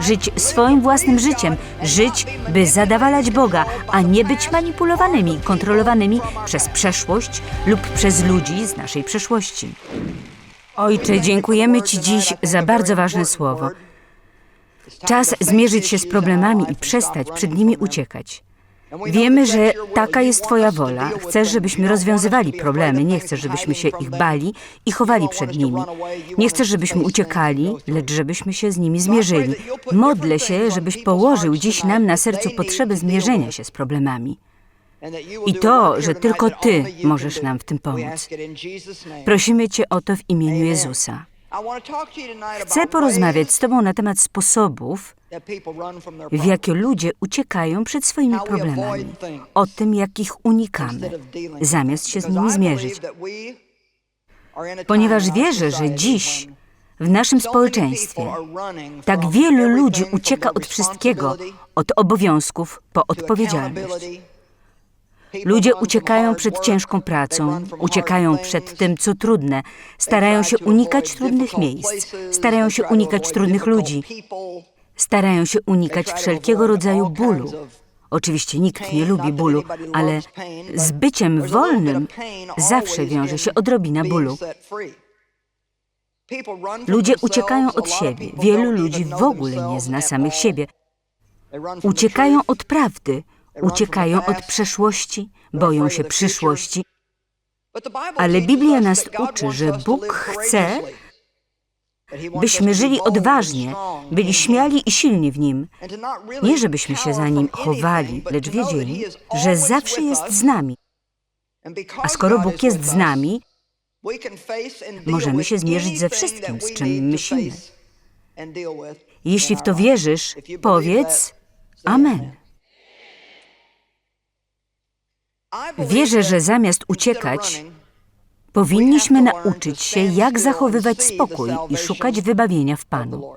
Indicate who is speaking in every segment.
Speaker 1: żyć swoim własnym życiem, żyć, by zadawalać Boga, a nie być manipulowanymi, kontrolowanymi przez przeszłość lub przez ludzi z naszej przeszłości. Ojcze, dziękujemy Ci dziś za bardzo ważne słowo. Czas zmierzyć się z problemami i przestać przed nimi uciekać. Wiemy, że taka jest Twoja wola. Chcesz, żebyśmy rozwiązywali problemy, nie chcesz, żebyśmy się ich bali i chowali przed nimi. Nie chcesz, żebyśmy uciekali, lecz żebyśmy się z nimi zmierzyli. Modlę się, żebyś położył dziś nam na sercu potrzebę zmierzenia się z problemami.
Speaker 2: I to, że tylko Ty możesz nam w tym
Speaker 1: pomóc. Prosimy Cię o to w imieniu Jezusa. Chcę porozmawiać z Tobą na temat sposobów, w jakie ludzie uciekają przed swoimi problemami, o tym, jak ich unikamy, zamiast się z nimi zmierzyć. Ponieważ wierzę, że dziś w naszym społeczeństwie tak wielu ludzi ucieka od wszystkiego, od obowiązków po odpowiedzialność. Ludzie uciekają przed ciężką pracą, uciekają przed tym, co trudne, starają się unikać trudnych miejsc, starają się unikać trudnych ludzi, starają się unikać wszelkiego rodzaju bólu. Oczywiście nikt nie lubi bólu, ale z byciem wolnym zawsze wiąże się odrobina bólu. Ludzie uciekają od siebie. Wielu ludzi w ogóle nie zna samych siebie. Uciekają od prawdy, uciekają od przeszłości, boją się przyszłości. Ale Biblia nas uczy, że Bóg chce, byśmy żyli odważnie, byli śmiali i silni w Nim. Nie żebyśmy się za Nim chowali, lecz wiedzieli, że zawsze jest z nami. A skoro Bóg jest z nami, możemy się zmierzyć ze wszystkim, z czym myślimy. Jeśli w to wierzysz, powiedz Amen. Wierzę, że zamiast uciekać, powinniśmy nauczyć się, jak zachowywać spokój i szukać wybawienia w Panu.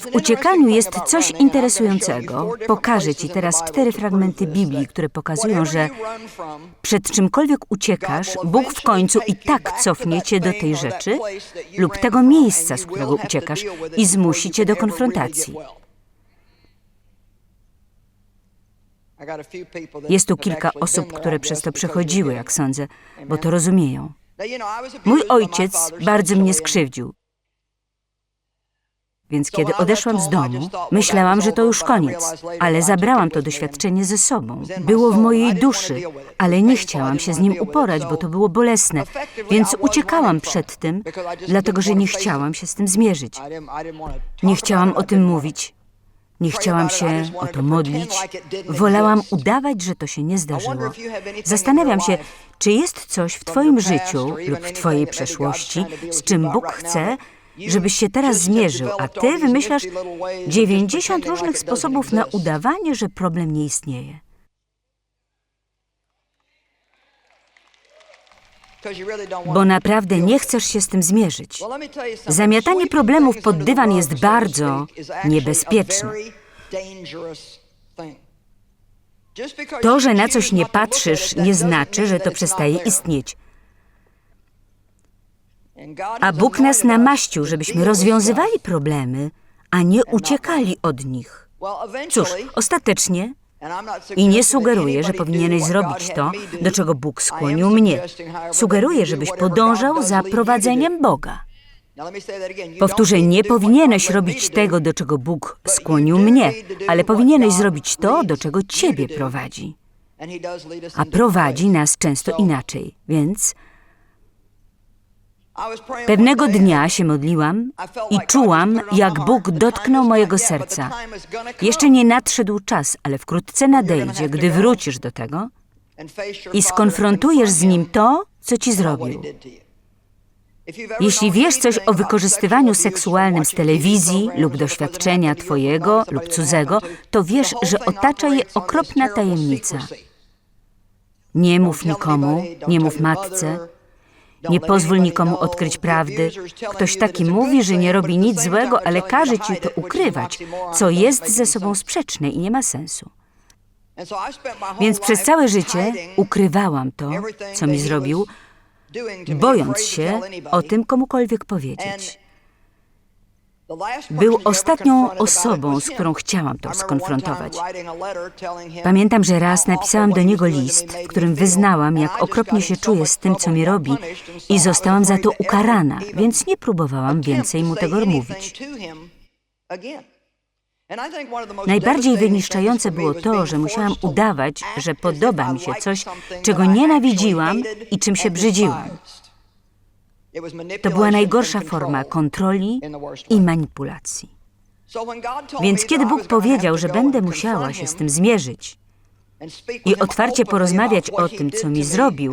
Speaker 1: W uciekaniu jest coś interesującego. Pokażę Ci teraz cztery fragmenty Biblii, które pokazują, że przed czymkolwiek uciekasz, Bóg w końcu i tak cofnie Cię do tej rzeczy lub tego miejsca, z którego uciekasz i zmusi Cię do konfrontacji. Jest tu kilka osób, które przez to przechodziły, jak sądzę, bo to rozumieją. Mój ojciec bardzo mnie skrzywdził. Więc kiedy odeszłam z domu, myślałam, że to już koniec, ale zabrałam to doświadczenie ze sobą. Było w mojej duszy, ale nie chciałam się z nim uporać, bo to było bolesne, więc uciekałam przed tym, dlatego że nie chciałam się z tym zmierzyć. Nie chciałam o tym mówić. Nie chciałam się o to modlić. Wolałam udawać, że to się nie zdarzyło. Zastanawiam się, czy jest coś w Twoim życiu lub w Twojej przeszłości, z czym Bóg chce, żebyś się teraz zmierzył, a Ty wymyślasz 90 różnych sposobów na udawanie, że problem nie istnieje. Bo naprawdę nie chcesz się z tym zmierzyć. Zamiatanie problemów pod dywan jest bardzo niebezpieczne. To, że na coś nie patrzysz, nie znaczy, że to przestaje istnieć. A Bóg nas namaścił, żebyśmy rozwiązywali problemy, a nie uciekali od nich. Cóż, ostatecznie, i nie sugeruję, że powinieneś zrobić to, do czego Bóg skłonił mnie. Sugeruję, żebyś podążał za prowadzeniem Boga. Powtórzę, nie powinieneś robić tego, do czego Bóg skłonił mnie, ale powinieneś zrobić to, do czego Ciebie prowadzi. A prowadzi nas często inaczej, więc Pewnego dnia się modliłam i czułam, jak Bóg dotknął mojego serca. Jeszcze nie nadszedł czas, ale wkrótce nadejdzie, gdy wrócisz do tego i skonfrontujesz z Nim to, co Ci zrobił. Jeśli wiesz coś o wykorzystywaniu seksualnym z telewizji lub doświadczenia Twojego lub cudzego, to wiesz, że otacza je okropna tajemnica. Nie mów nikomu, nie mów matce, nie pozwól nikomu odkryć prawdy. Ktoś taki mówi, że nie robi nic złego, ale każe ci to ukrywać, co jest ze sobą sprzeczne i nie ma sensu. Więc przez całe życie ukrywałam to, co mi zrobił, bojąc się o tym komukolwiek powiedzieć. Był ostatnią osobą, z którą chciałam to skonfrontować. Pamiętam, że raz napisałam do niego list, w którym wyznałam, jak okropnie się czuję z tym, co mi robi i zostałam za to ukarana, więc nie próbowałam więcej mu tego mówić. Najbardziej wyniszczające było to, że musiałam udawać, że podoba mi się coś, czego nienawidziłam i czym się brzydziłam. To była najgorsza forma kontroli i manipulacji. Więc kiedy Bóg powiedział, że będę musiała się z tym zmierzyć i otwarcie porozmawiać o tym, co mi zrobił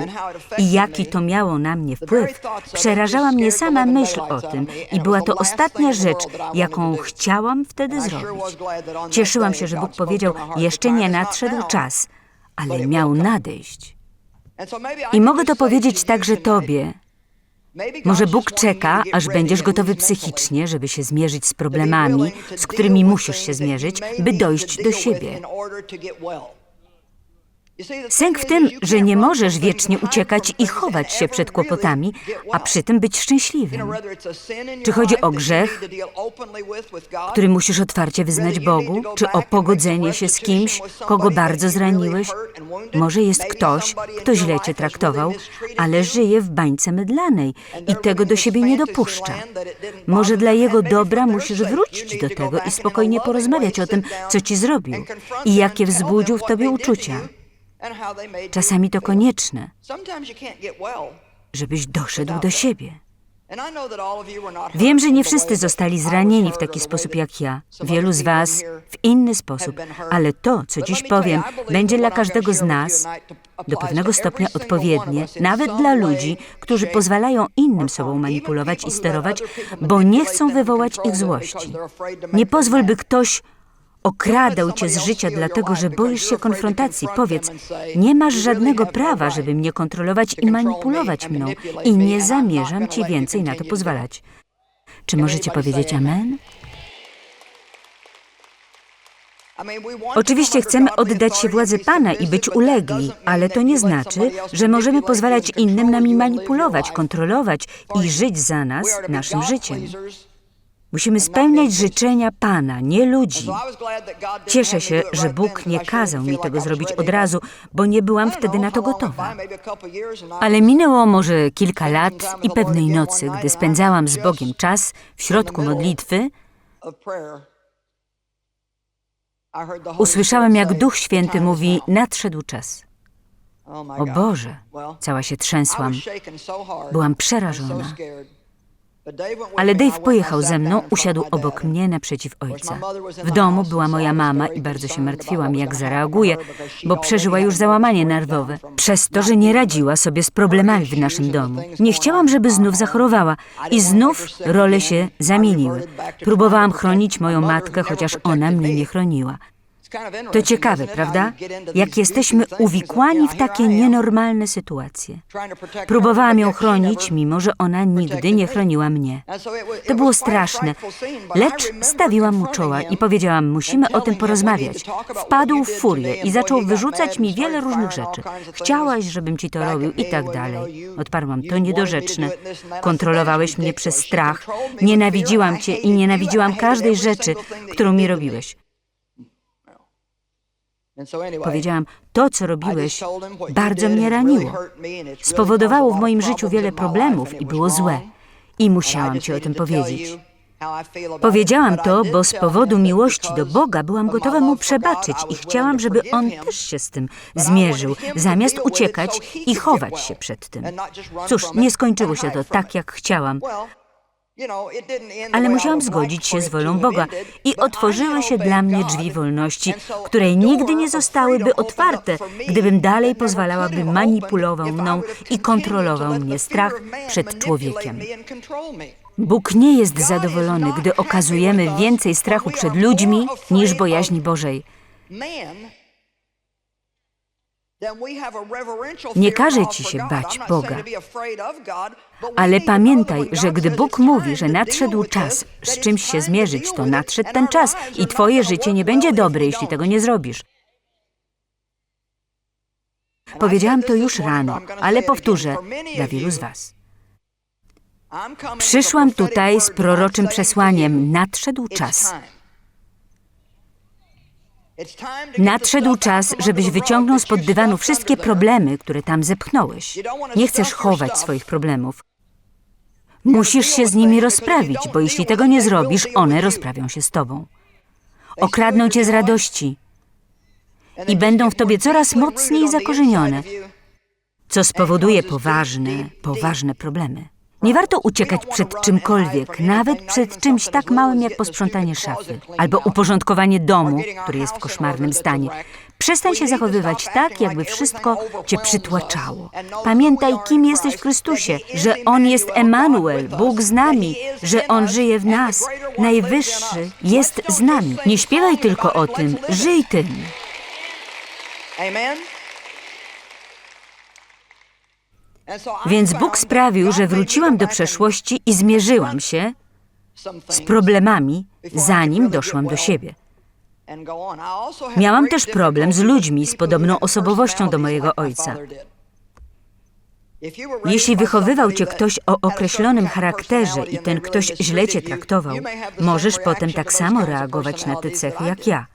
Speaker 1: i jaki to miało na mnie wpływ, przerażała mnie sama myśl o tym i była to ostatnia rzecz, jaką chciałam wtedy zrobić. Cieszyłam się, że Bóg powiedział, jeszcze nie nadszedł czas, ale miał nadejść. I mogę to powiedzieć także Tobie. Może Bóg czeka, aż będziesz gotowy psychicznie, żeby się zmierzyć z problemami, z którymi musisz się zmierzyć, by dojść do siebie. Sęk w tym, że nie możesz wiecznie uciekać i chować się przed kłopotami, a przy tym być szczęśliwym.
Speaker 2: Czy chodzi o grzech,
Speaker 1: Który musisz otwarcie wyznać Bogu, czy o pogodzenie się z kimś, kogo bardzo zraniłeś? Może jest ktoś, kto źle cię traktował, ale żyje w bańce mydlanej i tego do siebie nie dopuszcza. Może dla jego dobra musisz wrócić do tego i spokojnie porozmawiać o tym, co ci zrobił i jakie wzbudził w tobie uczucia. Czasami to konieczne, żebyś doszedł do siebie. Wiem, że nie wszyscy zostali zranieni w taki sposób jak ja. Wielu z Was w inny sposób, ale to, co dziś powiem, będzie dla każdego z nas do pewnego stopnia odpowiednie, nawet dla ludzi, którzy pozwalają innym sobą manipulować i sterować, bo nie chcą wywołać ich złości. Nie pozwól, by ktoś okradał cię z życia dlatego, że boisz się konfrontacji. Powiedz, nie masz żadnego prawa, żeby mnie kontrolować i manipulować mną i nie zamierzam ci więcej na to pozwalać. Czy możecie powiedzieć amen? Oczywiście chcemy oddać się władzy Pana i być ulegli, ale to nie znaczy, że możemy pozwalać innym nami manipulować, kontrolować i żyć za nas naszym życiem. Musimy spełniać życzenia Pana, nie ludzi. Cieszę się, że Bóg nie kazał mi tego zrobić od razu, bo nie byłam wtedy na to gotowa. Ale minęło może kilka lat i pewnej nocy, gdy spędzałam z Bogiem czas w środku modlitwy, usłyszałam, jak Duch Święty mówi: Nadszedł czas. O Boże, cała się trzęsłam. Byłam przerażona. Ale Dave pojechał ze mną, usiadł obok mnie naprzeciw ojca. W domu była moja mama i bardzo się martwiłam, jak zareaguje, bo przeżyła już załamanie nerwowe, przez to, że nie radziła sobie z problemami w naszym domu. Nie chciałam, żeby znów zachorowała i znów role się zamieniły. Próbowałam chronić moją matkę, chociaż ona mnie nie chroniła. To ciekawe, prawda? Jak jesteśmy uwikłani w takie nienormalne sytuacje. Próbowałam ją chronić, mimo że ona nigdy nie chroniła mnie. To było straszne, lecz stawiłam mu czoła i powiedziałam, musimy o tym porozmawiać. Wpadł w furię i zaczął wyrzucać mi wiele różnych rzeczy. Chciałaś, żebym ci to robił i tak dalej. Odparłam, to niedorzeczne. Kontrolowałeś mnie przez strach. Nienawidziłam cię i nienawidziłam każdej rzeczy, którą mi robiłeś. Powiedziałam, to co robiłeś bardzo mnie raniło. Spowodowało w moim życiu wiele problemów i było złe. I musiałam ci o tym powiedzieć. Powiedziałam to, bo z powodu miłości do Boga byłam gotowa mu przebaczyć i chciałam, żeby on też się z tym zmierzył, zamiast uciekać i chować się przed tym. Cóż, nie skończyło się to tak, jak chciałam, ale musiałam zgodzić się z wolą Boga i otworzyły się dla mnie drzwi wolności, które nigdy nie zostałyby otwarte, gdybym dalej pozwalała, by manipulował mną i kontrolował mnie strach przed człowiekiem. Bóg nie jest zadowolony, gdy okazujemy więcej strachu przed ludźmi niż bojaźni Bożej.
Speaker 2: Nie każe ci się bać Boga,
Speaker 1: Ale pamiętaj, że gdy Bóg mówi, że nadszedł czas z czymś się zmierzyć, to nadszedł ten czas i twoje życie nie będzie dobre, jeśli tego nie zrobisz. Powiedziałam to już rano, ale powtórzę dla wielu z was. Przyszłam tutaj z proroczym przesłaniem. Nadszedł czas. Nadszedł czas, żebyś wyciągnął spod dywanu wszystkie problemy, które tam zepchnąłeś. Nie chcesz chować swoich problemów. Musisz się z nimi rozprawić, bo jeśli tego nie zrobisz, one rozprawią się z tobą. Okradną cię z radości. I będą w tobie coraz mocniej zakorzenione, co spowoduje poważne, poważne problemy. Nie warto uciekać przed czymkolwiek, nawet przed czymś tak małym jak posprzątanie szafy albo uporządkowanie domu, który jest w koszmarnym stanie. Przestań się zachowywać tak, jakby wszystko cię przytłaczało. Pamiętaj, kim jesteś w Chrystusie, że On jest Emanuel, Bóg z nami, że On żyje w nas. Najwyższy jest z nami. Nie śpiewaj tylko o tym, żyj tym. Więc Bóg sprawił, że wróciłam do przeszłości i zmierzyłam się z problemami, zanim doszłam do siebie. Miałam też problem z ludźmi z podobną osobowością do mojego ojca. Jeśli wychowywał cię ktoś o określonym charakterze i ten ktoś źle cię traktował, możesz potem tak samo reagować na te cechy jak ja.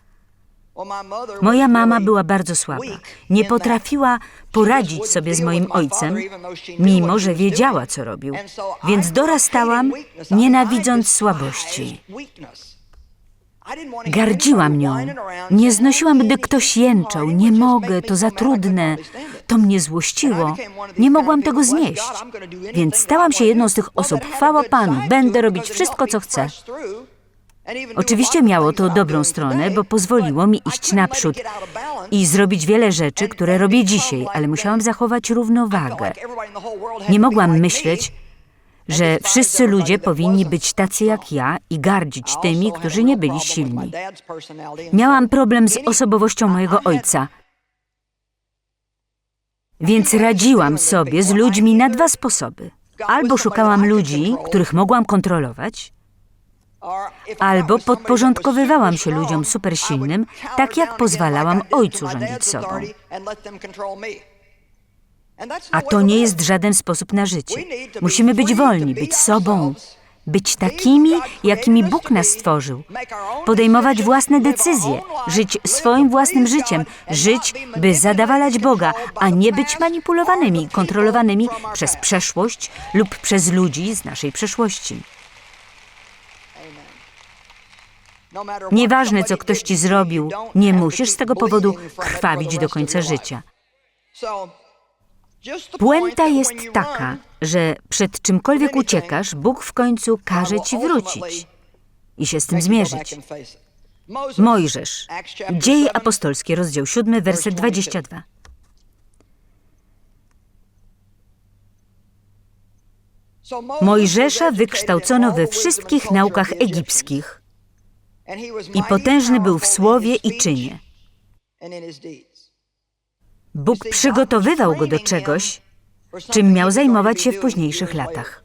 Speaker 1: Moja mama była bardzo słaba. Nie potrafiła poradzić sobie z moim ojcem, mimo że wiedziała, co robił. Więc dorastałam, nienawidząc słabości. Gardziłam nią. Nie znosiłam, gdy ktoś jęczał. Nie mogę, to za trudne. To mnie złościło. Nie mogłam tego znieść. Więc stałam się jedną z tych osób. Chwała Panu, będę robić wszystko, co chcę. Oczywiście miało to dobrą stronę, bo pozwoliło mi iść naprzód i zrobić wiele rzeczy, które robię dzisiaj, ale musiałam zachować równowagę. Nie mogłam myśleć, że wszyscy ludzie powinni być tacy jak ja i gardzić tymi, którzy nie byli silni. Miałam problem z osobowością mojego ojca. Więc radziłam sobie z ludźmi na dwa sposoby. Albo szukałam ludzi, których mogłam kontrolować, albo podporządkowywałam się ludziom supersilnym, tak jak pozwalałam ojcu rządzić sobą. A to nie jest żaden sposób na życie. Musimy być wolni, być sobą, być takimi, jakimi Bóg nas stworzył, podejmować własne decyzje, żyć swoim własnym życiem, żyć, by zadawalać Boga, a nie być manipulowanymi, kontrolowanymi przez przeszłość lub przez ludzi z naszej przeszłości. Nieważne, co ktoś ci zrobił, nie musisz z tego powodu krwawić do końca życia. Puenta jest taka, że przed czymkolwiek uciekasz, Bóg w końcu każe ci wrócić i się z tym zmierzyć. Mojżesz, Dzieje Apostolskie, rozdział 7, werset 22. Mojżesza wykształcono we wszystkich naukach egipskich i potężny był w słowie i czynie. Bóg przygotowywał go do czegoś, czym miał zajmować się w późniejszych latach.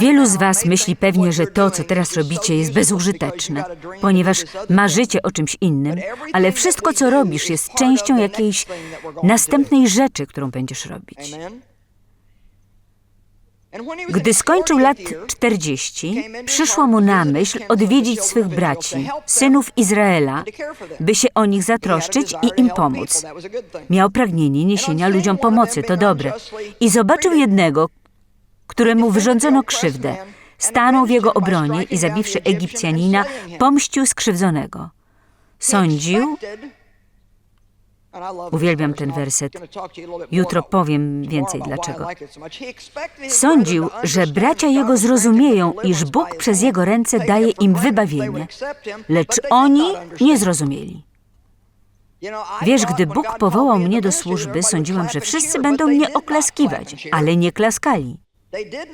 Speaker 1: Wielu z Was myśli pewnie, że to, co teraz robicie, jest bezużyteczne, ponieważ marzycie o czymś innym, ale wszystko, co robisz, jest częścią jakiejś następnej rzeczy, którą będziesz robić. Gdy skończył lat 40, przyszło mu na myśl odwiedzić swych braci, synów Izraela, by się o nich zatroszczyć i im pomóc. Miał pragnienie niesienia ludziom pomocy, to dobre. I zobaczył jednego, któremu wyrządzono krzywdę. Stanął w jego obronie i zabiwszy Egipcjanina, pomścił skrzywdzonego. Sądził, Uwielbiam ten werset. Jutro powiem więcej dlaczego. Sądził, że bracia jego zrozumieją, iż Bóg przez jego ręce daje im wybawienie, lecz oni nie zrozumieli. Wiesz, gdy Bóg powołał mnie do służby, sądziłam, że wszyscy będą mnie oklaskiwać, ale nie klaskali.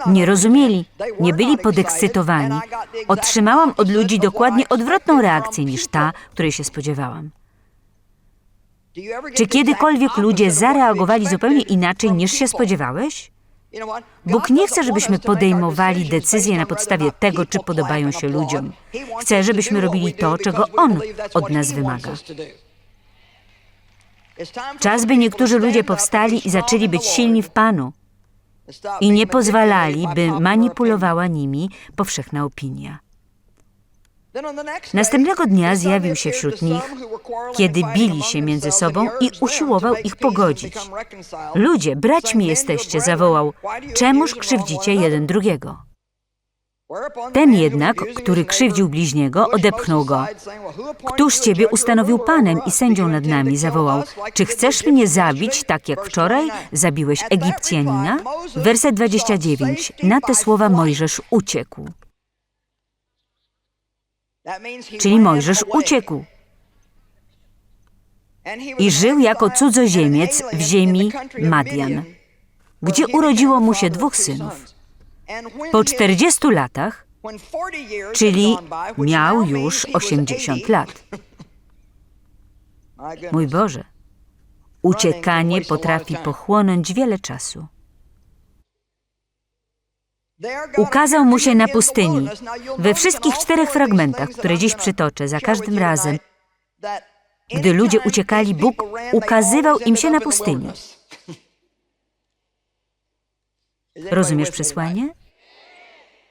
Speaker 1: Nie rozumieli, nie byli podekscytowani. Otrzymałam od ludzi dokładnie odwrotną reakcję niż ta, której się spodziewałam. Czy kiedykolwiek ludzie zareagowali zupełnie inaczej niż się spodziewałeś? Bóg nie chce, żebyśmy podejmowali decyzje na podstawie tego, czy podobają się ludziom. Chce, żebyśmy robili to, czego On od nas wymaga. Czas, by niektórzy ludzie powstali i zaczęli być silni w Panu. i nie pozwalali, by manipulowała nimi powszechna opinia.
Speaker 2: Następnego dnia zjawił się wśród nich, kiedy bili się między sobą i usiłował ich pogodzić.
Speaker 1: Ludzie, braćmi jesteście, zawołał, czemuż krzywdzicie jeden drugiego? Ten jednak, który krzywdził bliźniego, odepchnął go. Któż ciebie ustanowił panem i sędzią nad nami? zawołał. Czy chcesz mnie zabić, tak jak wczoraj zabiłeś Egipcjanina? Werset 29. Na te słowa Mojżesz uciekł. Czyli Mojżesz uciekł. I żył jako cudzoziemiec w ziemi Madian, gdzie urodziło mu się dwóch synów. Po 40 latach, czyli miał już 80 lat. Mój Boże, uciekanie potrafi pochłonąć wiele czasu. Ukazał mu się na pustyni. We wszystkich czterech fragmentach, które dziś przytoczę, za każdym razem, gdy ludzie uciekali, Bóg ukazywał im się na pustyni. Rozumiesz przesłanie?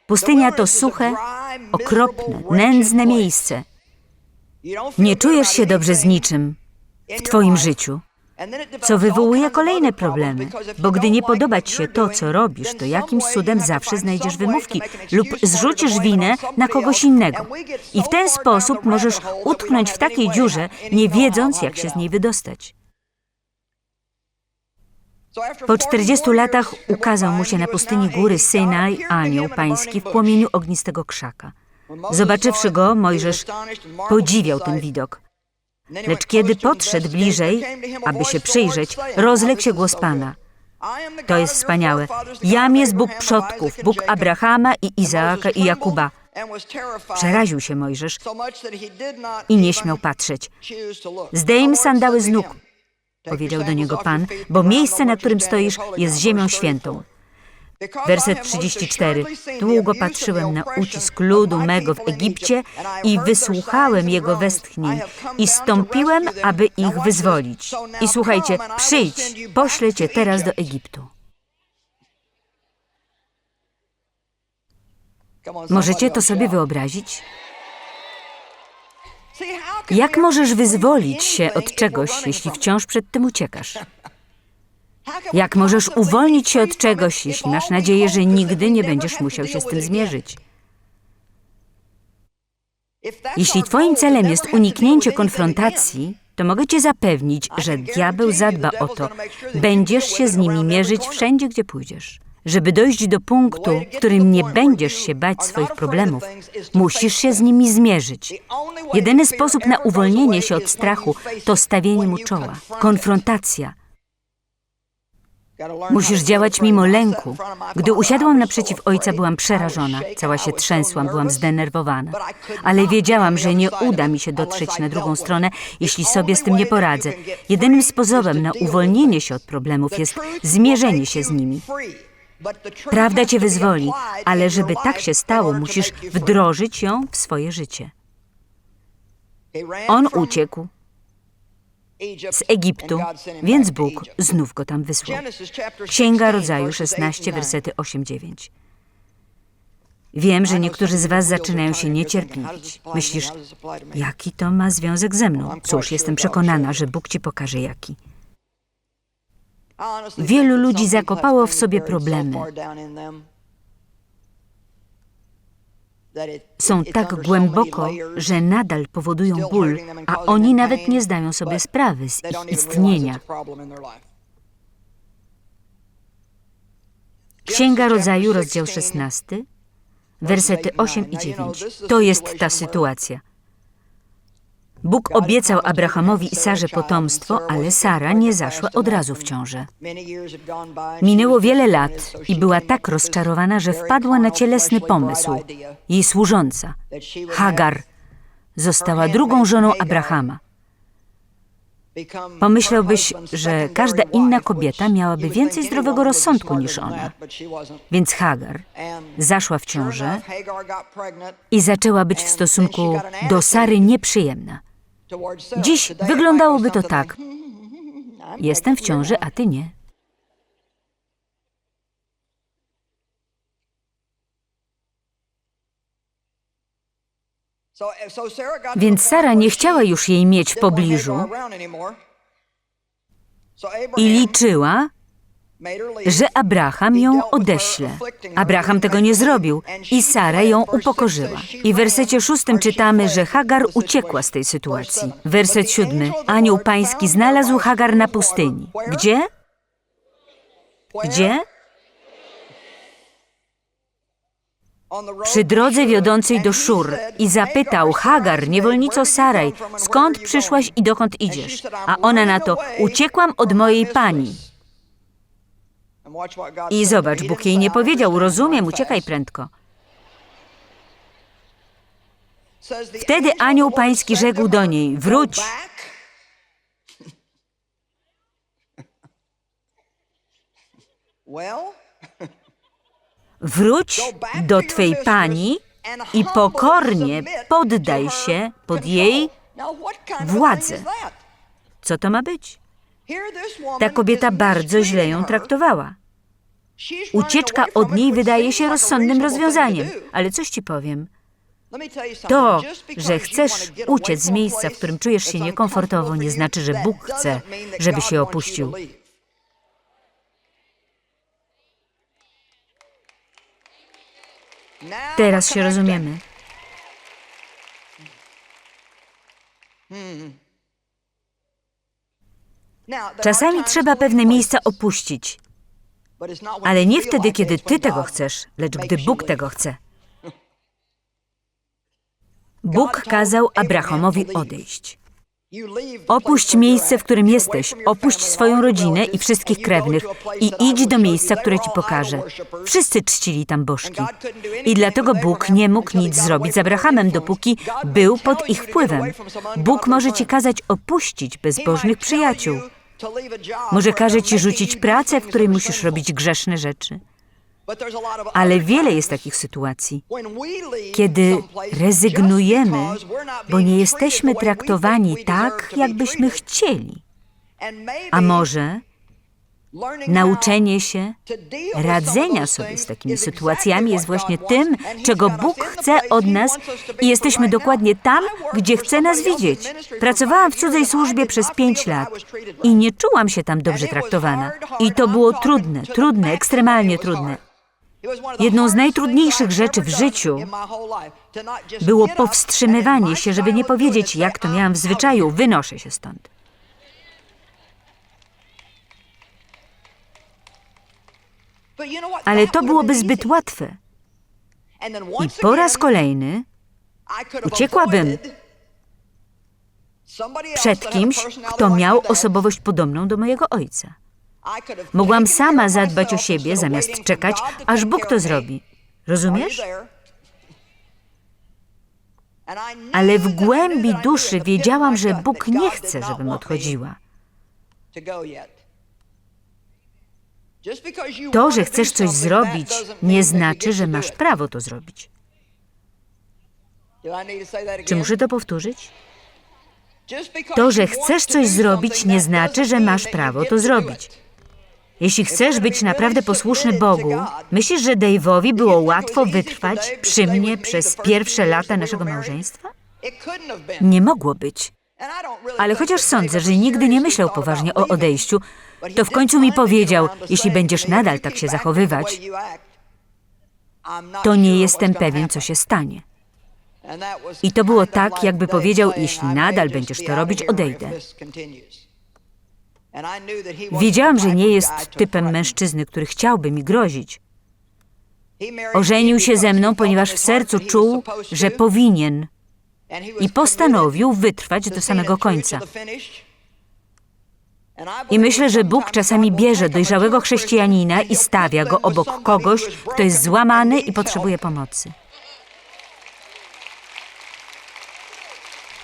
Speaker 1: Pustynia to suche, okropne, nędzne miejsce. Nie czujesz się dobrze z niczym w Twoim życiu, co wywołuje kolejne problemy, bo gdy nie podoba Ci się to, co robisz, to jakimś cudem zawsze znajdziesz wymówki lub zrzucisz winę na kogoś innego. I w ten sposób możesz utknąć w takiej dziurze, nie wiedząc, jak się z niej wydostać. Po 40 latach ukazał mu się na pustyni góry Synaj anioł pański w płomieniu ognistego krzaka. Zobaczywszy go, Mojżesz podziwiał ten widok. Lecz kiedy podszedł bliżej, aby się przyjrzeć, rozległ się głos Pana. To jest wspaniałe. Jam jest Bóg przodków, Bóg Abrahama i Izaaka i Jakuba. Przeraził się Mojżesz i nie śmiał patrzeć. Zdejm sandały z nóg, powiedział do niego Pan, bo miejsce, na którym stoisz, jest ziemią świętą. Werset 34. Długo patrzyłem na ucisk ludu mego w Egipcie i wysłuchałem jego westchnień i stąpiłem, aby ich wyzwolić. I słuchajcie, przyjdź, poślę cię teraz do Egiptu. Możecie to sobie wyobrazić? Jak możesz wyzwolić się od czegoś, jeśli wciąż przed tym uciekasz? Jak możesz uwolnić się od czegoś, jeśli masz nadzieję, że nigdy nie będziesz musiał się z tym zmierzyć? Jeśli Twoim celem jest uniknięcie konfrontacji, to mogę Cię zapewnić, że diabeł zadba o to. Będziesz się z nimi mierzyć wszędzie, gdzie pójdziesz. Żeby dojść do punktu, w którym nie będziesz się bać swoich problemów, musisz się z nimi zmierzyć. Jedyny sposób na uwolnienie się od strachu to stawienie mu czoła, konfrontacja. Musisz działać mimo lęku. Gdy usiadłam naprzeciw ojca, byłam przerażona. Cała się trzęsłam, byłam zdenerwowana. Ale wiedziałam, że nie uda mi się dotrzeć na drugą stronę, jeśli sobie z tym nie poradzę. Jedynym sposobem na uwolnienie się od problemów jest zmierzenie się z nimi. Prawda cię wyzwoli, ale żeby tak się stało, musisz wdrożyć ją w swoje życie. On uciekł z Egiptu, więc Bóg znów go tam wysłał. Księga Rodzaju 16, wersety 8-9. Wiem, że niektórzy z was zaczynają się niecierpliwić. Myślisz, jaki to ma związek ze mną? Cóż, jestem przekonana, że Bóg ci pokaże jaki.
Speaker 2: Wielu ludzi zakopało w sobie problemy.
Speaker 1: Są tak głęboko, że nadal powodują ból, a oni nawet nie zdają sobie sprawy z ich istnienia. Księga Rodzaju, rozdział 16, wersety 8 i 9. To jest ta sytuacja. Bóg obiecał Abrahamowi i Sarze potomstwo, ale Sara nie zaszła od razu w ciążę. Minęło wiele lat i była tak rozczarowana, że wpadła na cielesny pomysł. Jej służąca, Hagar, została drugą żoną Abrahama. Pomyślałbyś, że każda inna kobieta miałaby więcej zdrowego rozsądku niż ona. Więc Hagar zaszła w ciążę i zaczęła być w stosunku do Sary nieprzyjemna. Dziś wyglądałoby to tak. Jestem w ciąży, a ty nie. Więc Sara nie chciała już jej mieć w pobliżu i liczyła, że Abraham ją odeśle. Abraham tego nie zrobił i Sara ją upokorzyła. I w wersecie szóstym czytamy, że Hagar uciekła z tej sytuacji. Werset siódmy. Anioł pański znalazł Hagar na pustyni. Gdzie? Gdzie? Przy drodze wiodącej do Szur i zapytał Hagar, niewolnico Saraj, skąd przyszłaś i dokąd idziesz? A ona na to, uciekłam od mojej pani. I zobacz, Bóg jej nie powiedział, rozumiem, uciekaj prędko. Wtedy anioł pański rzekł do niej, wróć. Wróć do Twej pani i pokornie poddaj się pod jej władzę. Co to ma być? Ta kobieta bardzo źle ją traktowała. Ucieczka od niej wydaje się rozsądnym rozwiązaniem, ale coś ci powiem. To, że chcesz uciec z miejsca, w którym czujesz się niekomfortowo, nie znaczy, że Bóg chce, żeby się opuścił. Teraz się rozumiemy. Czasami trzeba pewne miejsca opuścić, ale nie wtedy, kiedy ty tego chcesz, lecz gdy Bóg tego chce. Bóg kazał Abrahamowi odejść. Opuść miejsce, w którym jesteś, opuść swoją rodzinę i wszystkich krewnych i idź do miejsca, które ci pokażę. Wszyscy czcili tam bożki. I dlatego Bóg nie mógł nic zrobić z Abrahamem, dopóki był pod ich wpływem. Bóg może ci kazać opuścić bezbożnych przyjaciół. Może każe ci rzucić pracę, w której musisz robić grzeszne rzeczy. Ale wiele jest takich sytuacji, kiedy rezygnujemy, bo nie jesteśmy traktowani tak, jakbyśmy chcieli. A może nauczenie się radzenia sobie z takimi sytuacjami jest właśnie tym, czego Bóg chce od nas i jesteśmy dokładnie tam, gdzie chce nas widzieć. Pracowałam w cudzej służbie przez pięć lat i nie czułam się tam dobrze traktowana. I to było trudne, trudne, ekstremalnie trudne. Jedną z najtrudniejszych rzeczy w życiu było powstrzymywanie się, żeby nie powiedzieć, jak to miałam w zwyczaju, wynoszę się stąd. Ale to byłoby zbyt łatwe. I po raz kolejny uciekłabym przed kimś, kto miał osobowość podobną do mojego ojca. Mogłam sama zadbać o siebie, zamiast czekać, aż Bóg to zrobi. Rozumiesz? Ale w głębi duszy wiedziałam, że Bóg nie chce, żebym odchodziła. To, że chcesz coś zrobić, nie znaczy, że masz prawo to zrobić. Czy muszę to powtórzyć? To, że chcesz coś zrobić, nie znaczy, że masz prawo to zrobić. Jeśli chcesz być naprawdę posłuszny Bogu, myślisz, że Dave'owi było łatwo wytrwać przy mnie przez pierwsze lata naszego małżeństwa? Nie mogło być. Ale chociaż sądzę, że nigdy nie myślał poważnie o odejściu, to w końcu mi powiedział, jeśli będziesz nadal tak się zachowywać, to nie jestem pewien, co się stanie. I to było tak, jakby powiedział, jeśli nadal będziesz to robić, odejdę. Wiedziałam, że nie jest typem mężczyzny, który chciałby mi grozić. Ożenił się ze mną, ponieważ w sercu czuł, że powinien i postanowił wytrwać do samego końca. I myślę, że Bóg czasami bierze dojrzałego chrześcijanina i stawia go obok kogoś, kto jest złamany i potrzebuje pomocy.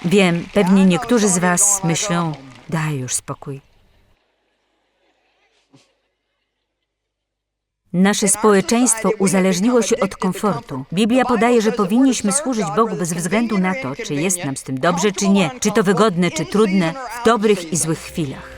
Speaker 1: Wiem, pewnie niektórzy z Was myślą, daj już spokój. Nasze społeczeństwo uzależniło się od komfortu. Biblia podaje, że powinniśmy służyć Bogu bez względu na to, czy jest nam z tym dobrze, czy nie, czy to wygodne, czy trudne, w dobrych i złych chwilach.